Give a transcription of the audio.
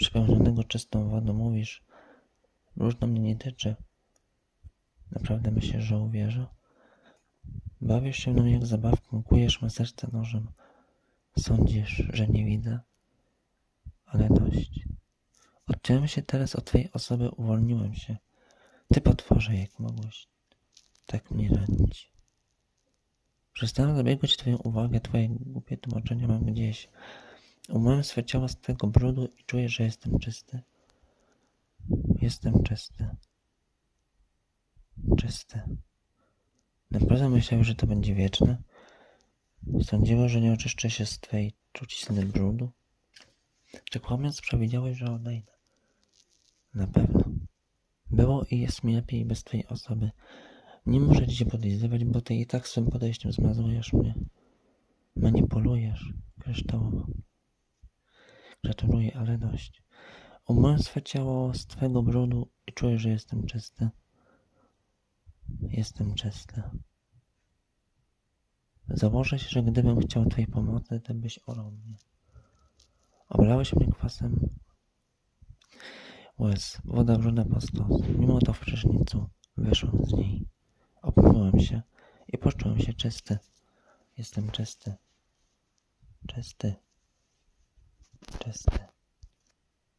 przepełnionego czystą wodą mówisz, różno mnie nie tyczy. Naprawdę myślisz, że uwierzę? Bawisz się mną jak zabawką, kujesz me serce nożem. Sądzisz, że nie widzę? Ale dość. Odciąłem się teraz od twojej osoby, uwolniłem się. Ty potworze, jak mogłeś tak mnie ranić. Przestałem zabiegać twoją uwagę, twoje głupie tłumaczenia mam gdzieś. Umyłem swe ciało z tego brudu i czuję, że jestem czysty. Jestem czysty. Czysty. Naprawdę myślałem, że to będzie wieczne? Sądziłem, że nie oczyszczę się z twej trucizny brudu? Czy kłamiąc przewidziałeś, że odejdę? Na pewno. Było i jest mi lepiej bez twojej osoby. Nie muszę ci się podejrzewać, bo ty i tak swym podejściem zmazujesz mnie. Manipulujesz kryształowo. Gratuluję, ale dość. Umyłem swe ciało z twego brudu i czuję, że jestem czysty. Jestem czysty. Założę się, że gdybym chciał twojej pomocy, ty byś orał mnie. Oblałeś mnie kwasem łez, woda wrzona po stos. Mimo to w prysznicu wyszłem z niej. Opomyłem się i poczułem się czysty. Jestem czysty. Czysty. Czysty.